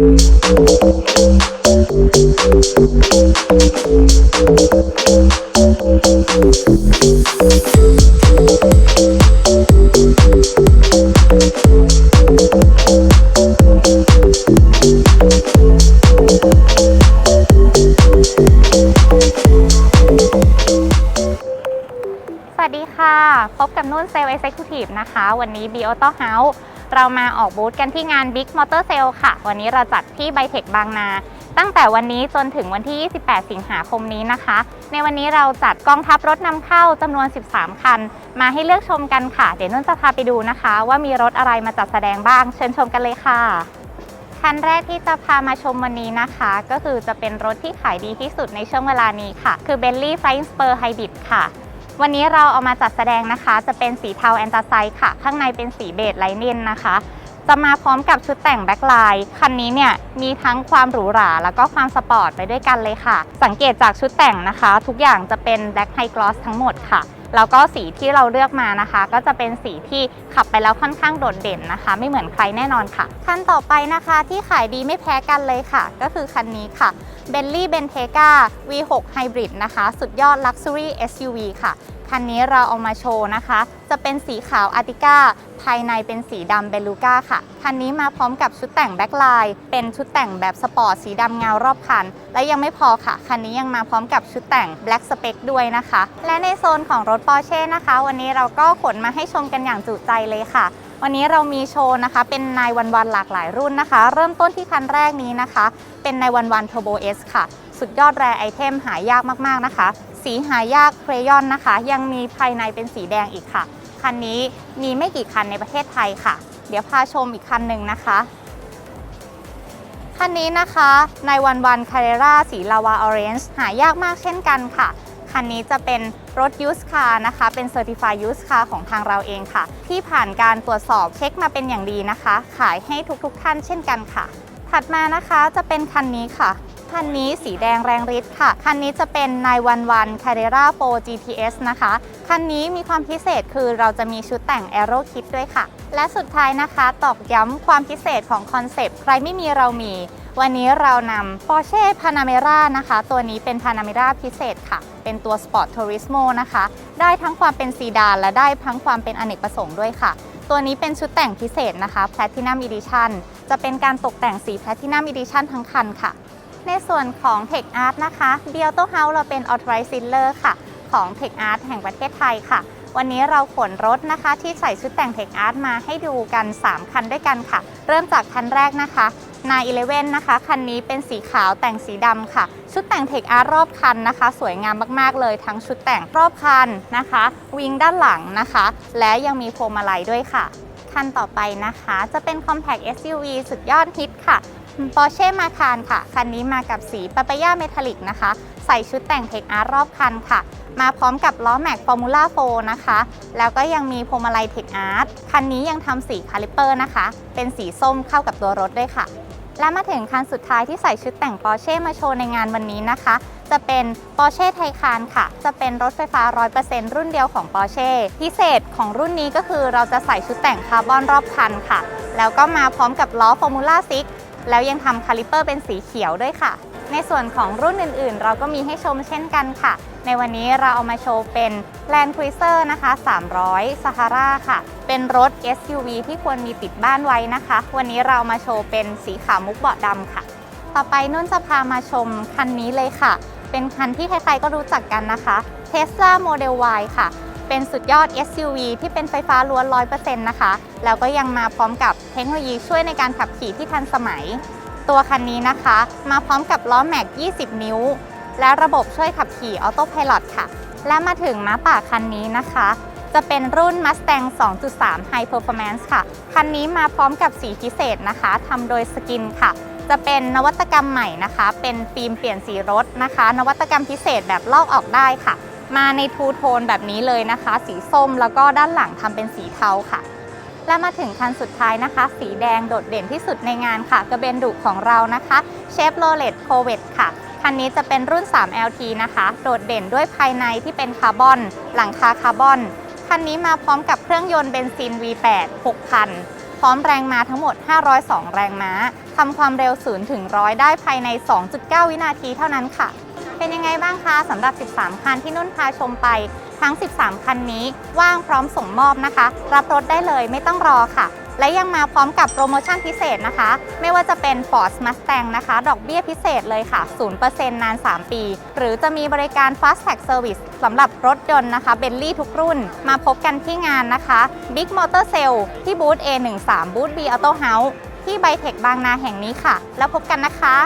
สวัสดีค่ะ พบกับนุ่นเซลล์เอ็กซ์คิวทีฟนะคะ วันนี้บีโอโต้เฮาส์ เรามาออกบูธกันที่งาน Big Motor Sale ค่ะ วันนี้เราจัดที่ไบเทคบางนา ตั้งแต่วันนี้จนถึงวันที่ 28 สิงหาคมนี้นะคะ ในวันนี้เราจัดกองทัพรถนำเข้าจำนวน 13 คัน มาให้เลือกชมกันค่ะ เดี๋ยวนุ่นจะพาไปดูนะคะ ว่ามีรถอะไรมาจัดแสดงบ้าง เชิญชมกันเลยค่ะคันแรกที่จะพามาชมวันนี้นะคะ ก็คือจะเป็นรถที่ขายดีที่สุดในช่วงเวลานี้ค่ะ คือ Bentley Flying Spur Hybrid ค่ะ วันนี้เราเอามาจัดแสดงนะคะ จะเป็นสีเทาแอนตาไซด์ค่ะ ข้างในเป็นสีเบจไลเนนนะคะ จะมาพร้อมกับชุดแต่งแบ็คไลน์คันนี้เนี่ยมีทั้งความหรูหรา แล้วก็ความสปอร์ตไปด้วยกันเลยค่ะ สังเกตจากชุดแต่งนะคะ ทุกอย่างจะเป็นแบ็คไฮกลอสทั้งหมดค่ะแล้วก็สีที่เราเลือกมานะคะ ก็จะเป็นสีที่ขับไปแล้วค่อนข้างโดดเด่นนะคะ ไม่เหมือนใครแน่นอนค่ะ คันต่อไปนะคะที่ขายดีไม่แพ้กันเลยค่ะ ก็คือคันนี้ค่ะ Bentley Bentayga V6 Hybrid นะคะ สุดยอด Luxury SUV ค่ะ คันนี้เราเอามาโชว์นะคะ จะเป็นสีขาวอาร์ติก้า ภายในเป็นสีดำเบลูก้าค่ะ คันนี้มาพร้อมกับชุดแต่งแบ็คไลน์ เป็นชุดแต่งแบบสปอร์ตสีดำเงารอบคัน และยังไม่พอค่ะ คันนี้ยังมาพร้อมกับชุดแต่ง Black Spec ด้วยนะคะ และในโซนของรถ Porsche นะคะ วันนี้เราก็ขนมาให้ชมกันอย่างจุใจเลยค่ะวันนี้เรามีโชว์นะคะ เป็นนายวันวันหลากหลายรุ่นนะคะ เริ่มต้นที่คันแรกนี้นะคะ เป็นนายวันวัน Turbo S ค่ะ สุดยอดแรไอเทมหายากมากๆนะคะ สีหายากเครยอนนะคะ ยังมีภายในเป็นสีแดงอีกค่ะ คันนี้มีไม่กี่คันในประเทศไทยค่ะ เดี๋ยวพาชมอีกคันหนึ่งนะคะ คันนี้นะคะในวันวันคาเรราสีลาวาออเรนจ์หายากมากเช่นกันค่ะ คันนี้จะเป็นรถยูสคาร์นะคะ เป็น Certified Used Car ของทางเราเองค่ะ ที่ผ่านการตรวจสอบเช็คมาเป็นอย่างดีนะคะ ขายให้ทุกๆท่านเช่นกันค่ะ ถัดมานะคะจะเป็นคันนี้ค่ะ คันนี้สีแดงแรงฤทธิ์ค่ะ คันนี้จะเป็น 911 Carrera 4 GTS นะคะ คันนี้มีความพิเศษคือเราจะมีชุดแต่ง Aero Kit ด้วยค่ะ และสุดท้ายนะคะ ตอกย้ำความพิเศษของคอนเซปต์ใครไม่มีเรามี วันนี้เรานำ Porsche Panamera นะคะ ตัวนี้เป็น Panamera พิเศษค่ะ เป็นตัว Sport Turismo นะคะ ได้ทั้งความเป็นซีดานและได้ทั้งความเป็นอเนกประสงค์ด้วยค่ะตัวนี้เป็นชุดแต่งพิเศษนะคะ Platinum Edition จะเป็นการตกแต่งสี Platinum Edition ทั้งคันค่ะ ในส่วนของ Tech Art นะคะ b i o t o House เราเป็น Authorized Sealer ค่ะ ของ Tech Art แห่งประเทศไทยค่ะ วันนี้เราขนรถนะคะ ที่ใส่ชุดแต่ง Tech Art มาให้ดูกัน 3 คันด้วยกันค่ะ เริ่มจากคันแรกนะคะนาย11นะคะ คันนี้เป็นสีขาวแต่งสีดำค่ะ ชุดแต่ง Tech Art รอบคันนะคะ สวยงามมากๆเลยทั้งชุดแต่งรอบคันนะคะ วิงด้านหลังนะคะ และยังมีพวงมาลัยด้วยค่ะ คันต่อไปนะคะ จะเป็น Compact SUV สุดยอดฮิตค่ะ Porsche Macan ค่ะ คันนี้มากับสีปาปายาเมทัลลิกนะคะ ใส่ชุดแต่งเทคอาร์รอบคันค่ะ มาพร้อมกับล้อแม็กฟอร์มูล่า4นะคะ แล้วก็ยังมีพวงมาลัยเทคอาร์คันนี้ยังทำสีคาลิปเปอร์นะคะ เป็นสีส้มเข้ากับตัวรถด้วยค่ะ และมาถึงคันสุดท้ายที่ใส่ชุดแต่ง Porsche มาโชว์ในงานวันนี้นะคะ จะเป็น Porsche Taycan ค่ะ จะเป็นรถไฟฟ้า 100%รุ่นเดียวของ Porsche พิเศษของรุ่นนี้ก็คือเราจะใส่ชุดแต่งคาร์บอนรอบคันค่ะ แล้วก็มาพร้อมกับล้อ Formula 6 แล้วยังทำคาลิเปอร์เป็นสีเขียวด้วยค่ะ ในส่วนของรุ่นอื่นๆ เราก็มีให้ชมเช่นกันค่ะ ในวันนี้เราเอามาโชว์เป็น Land Cruiser นะคะ 300 Sahara ค่ะ เป็นรถ SUV ที่ควรมีติดบ้านไว้นะคะ วันนี้เรามาโชว์เป็นสีขาวมุกเบาะดำค่ะ ต่อไปนุ่นจะพามาชมคันนี้เลยค่ะ เป็นคันที่ใครๆก็รู้จักกันนะคะ Tesla Model Y ค่ะ เป็นสุดยอด SUV ที่เป็นไฟฟ้าล้วน 100%นะคะ แล้วก็ยังมาพร้อมกับเทคโนโลยีช่วยในการขับขี่ที่ทันสมัย ตัวคันนี้นะคะ มาพร้อมกับล้อแม็ก 20 นิ้ว และระบบช่วยขับขี่ออโต้พาย t ค่ะ และมาถึงม้าป่าคันนี้นะคะ จะเป็นรุ่น Mustang 2.3 High Performance ค่ะ คันนี้มาพร้อมกับสีพิเศษนะคะทำโดยสกินค่ะจะเป็นนวัตกรรมใหม่นะคะ เป็นฟิล์มเปลี่ยนสีรถนะคะ นวัตกรรมพิเศษแบบลอกออกได้ค่ะ มาในทูโทนแบบนี้เลยนะคะ สีส้มแล้วก็ด้านหลังทำเป็นสีเทาค่ะ และมาถึงคันสุดท้ายนะคะ สีแดงโดดเด่นที่สุดในงานค่ะ กระเบนดุของเรานะคะเชฟโรเลตโคเวตค่ะ คันนี้จะเป็นรุ่น 3 LT นะคะ โดดเด่นด้วยภายในที่เป็นคาร์บอน หลังคาคาร์บอน คันนี้มาพร้อมกับเครื่องยนต์เบนซิน V8 6,000พร้อมแรงม้าทั้งหมด 502 แรงม้า ทำความเร็ว 0 ถึง 100 ได้ภายใน 2.9 วินาทีเท่านั้นค่ะ เป็นยังไงบ้างคะสำหรับ 13 คันที่นุ่นพาชมไปทั้ง 13 คันนี้ว่างพร้อมส่งมอบนะคะ รับรถได้เลยไม่ต้องรอค่ะ และยังมาพร้อมกับโปรโมชั่นพิเศษนะคะ ไม่ว่าจะเป็น Ford Mustang นะคะ ดอกเบี้ยพิเศษเลยค่ะ 0%นาน 3 ปี หรือจะมีบริการ Fast Tag Service สำหรับรถยนต์นะคะเบลลี่ทุกรุ่น มาพบกันที่งานนะคะ Big Motor Sale ที่บูธ A13 บูธ B Auto House ที่ไบเทคบางนาแห่งนี้ค่ะ แล้วพบกันนะคะ